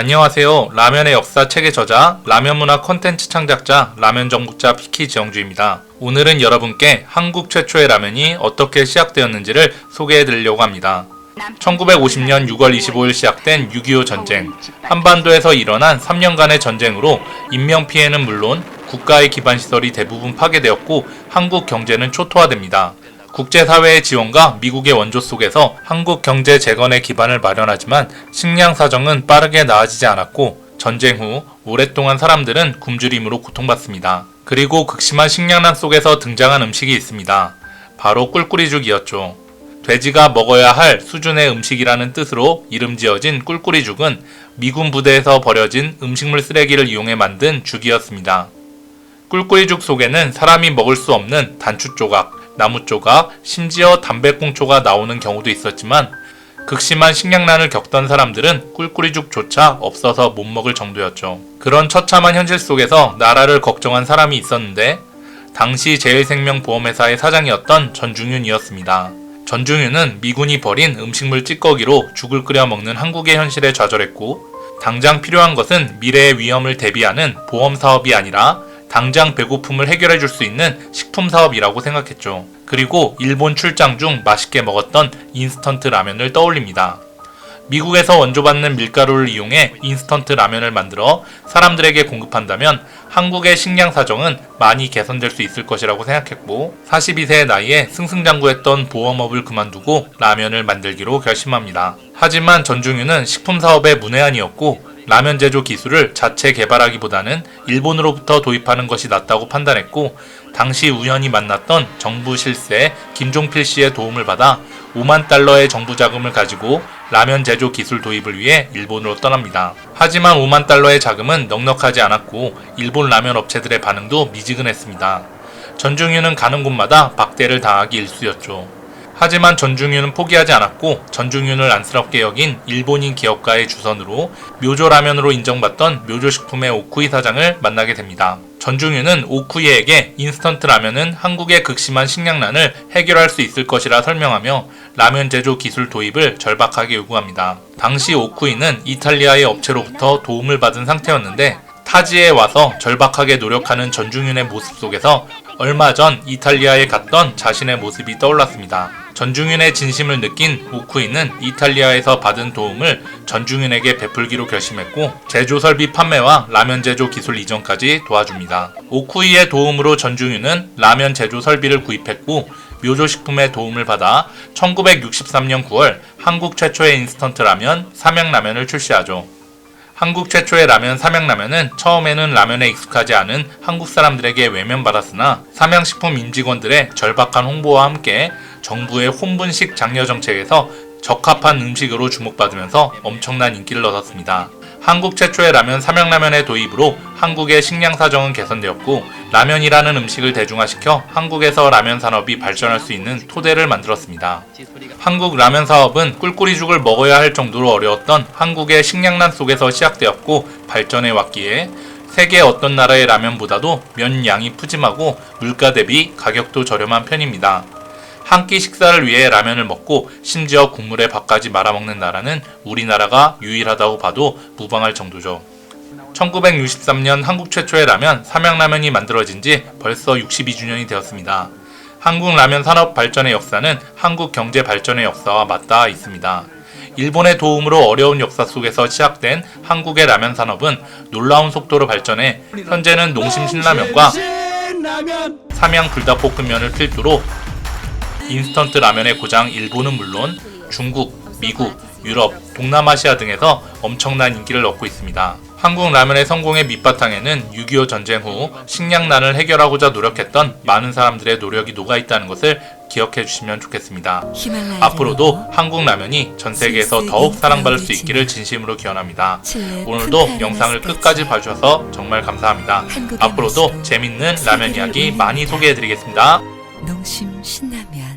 안녕하세요. 라면의 역사 책의 저자, 라면 문화 콘텐츠 창작자, 라면 정복자 피키 지영주입니다. 오늘은 여러분께 한국 최초의 라면이 어떻게 시작되었는지를 소개해 드리려고 합니다. 1950년 6월 25일 시작된 6.25 전쟁. 한반도에서 일어난 3년간의 전쟁으로 인명피해는 물론 국가의 기반시설이 대부분 파괴되었고 한국 경제는 초토화됩니다. 국제사회의 지원과 미국의 원조 속에서 한국 경제 재건의 기반을 마련하지만 식량 사정은 빠르게 나아지지 않았고 전쟁 후 오랫동안 사람들은 굶주림으로 고통받습니다. 그리고 극심한 식량난 속에서 등장한 음식이 있습니다. 바로 꿀꿀이죽이었죠. 돼지가 먹어야 할 수준의 음식이라는 뜻으로 이름 지어진 꿀꿀이죽은 미군 부대에서 버려진 음식물 쓰레기를 이용해 만든 죽이었습니다. 꿀꿀이죽 속에는 사람이 먹을 수 없는 단추 조각, 나무 조각, 심지어 담배꽁초가 나오는 경우도 있었지만 극심한 식량난을 겪던 사람들은 꿀꿀이죽조차 없어서 못 먹을 정도였죠. 그런 처참한 현실 속에서 나라를 걱정한 사람이 있었는데 당시 제일생명보험회사의 사장이었던 전중윤이었습니다. 전중윤은 미군이 버린 음식물 찌꺼기로 죽을 끓여 먹는 한국의 현실에 좌절했고 당장 필요한 것은 미래의 위험을 대비하는 보험 사업이 아니라 당장 배고픔을 해결해 줄 수 있는 식품 사업이라고 생각했죠. 그리고 일본 출장 중 맛있게 먹었던 인스턴트 라면을 떠올립니다. 미국에서 원조받는 밀가루를 이용해 인스턴트 라면을 만들어 사람들에게 공급한다면 한국의 식량 사정은 많이 개선될 수 있을 것이라고 생각했고 42세의 나이에 승승장구했던 보험업을 그만두고 라면을 만들기로 결심합니다. 하지만 전중윤은 식품 사업의 문외한이었고 라면 제조 기술을 자체 개발하기보다는 일본으로부터 도입하는 것이 낫다고 판단했고 당시 우연히 만났던 정부 실세 김종필 씨의 도움을 받아 5만 달러의 정부 자금을 가지고 라면 제조 기술 도입을 위해 일본으로 떠납니다. 하지만 5만 달러의 자금은 넉넉하지 않았고 일본 라면 업체들의 반응도 미지근했습니다. 전중윤은 가는 곳마다 박대를 당하기 일쑤였죠. 하지만 전중윤은 포기하지 않았고 전중윤을 안쓰럽게 여긴 일본인 기업가의 주선으로 묘조라면으로 인정받던 묘조식품의 오쿠이 사장을 만나게 됩니다. 전중윤은 오쿠이에게 인스턴트 라면은 한국의 극심한 식량난을 해결할 수 있을 것이라 설명하며 라면 제조 기술 도입을 절박하게 요구합니다. 당시 오쿠이는 이탈리아의 업체로부터 도움을 받은 상태였는데 타지에 와서 절박하게 노력하는 전중윤의 모습 속에서 얼마 전 이탈리아에 갔던 자신의 모습이 떠올랐습니다. 전중윤의 진심을 느낀 오쿠이는 이탈리아에서 받은 도움을 전중윤에게 베풀기로 결심했고 제조 설비 판매와 라면 제조 기술 이전까지 도와줍니다. 오쿠이의 도움으로 전중윤은 라면 제조 설비를 구입했고 묘조식품의 도움을 받아 1963년 9월 한국 최초의 인스턴트 라면 삼양라면을 출시하죠. 한국 최초의 라면 삼양라면은 처음에는 라면에 익숙하지 않은 한국 사람들에게 외면받았으나 삼양식품 임직원들의 절박한 홍보와 함께 정부의 혼분식 장려 정책에서 적합한 음식으로 주목받으면서 엄청난 인기를 얻었습니다. 한국 최초의 라면 삼양라면의 도입으로 한국의 식량 사정은 개선되었고 라면이라는 음식을 대중화시켜 한국에서 라면 산업이 발전할 수 있는 토대를 만들었습니다. 한국 라면 사업은 꿀꿀이죽을 먹어야 할 정도로 어려웠던 한국의 식량난 속에서 시작되었고 발전해 왔기에 세계 어떤 나라의 라면보다도 면 양이 푸짐하고 물가 대비 가격도 저렴한 편입니다. 한 끼 식사를 위해 라면을 먹고 심지어 국물에 밥까지 말아먹는 나라는 우리나라가 유일하다고 봐도 무방할 정도죠. 1963년 한국 최초의 라면 삼양라면이 만들어진 지 벌써 62주년이 되었습니다. 한국 라면 산업 발전의 역사는 한국 경제 발전의 역사와 맞닿아 있습니다. 일본의 도움으로 어려운 역사 속에서 시작된 한국의 라면 산업은 놀라운 속도로 발전해 현재는 농심 신라면과 삼양 불닭볶음면을 필두로 인스턴트 라면의 고장 일본은 물론 중국, 미국, 유럽, 동남아시아 등에서 엄청난 인기를 얻고 있습니다. 한국 라면의 성공의 밑바탕에는 6.25 전쟁 후 식량난을 해결하고자 노력했던 많은 사람들의 노력이 녹아 있다는 것을 기억해 주시면 좋겠습니다. 앞으로도 한국 라면이 전 세계에서 더욱 사랑받을 수 있기를 진심으로 기원합니다. 오늘도 영상을 끝까지 봐주셔서 정말 감사합니다. 앞으로도 재밌는 라면 이야기 많이 소개해 드리겠습니다. 농심 신라면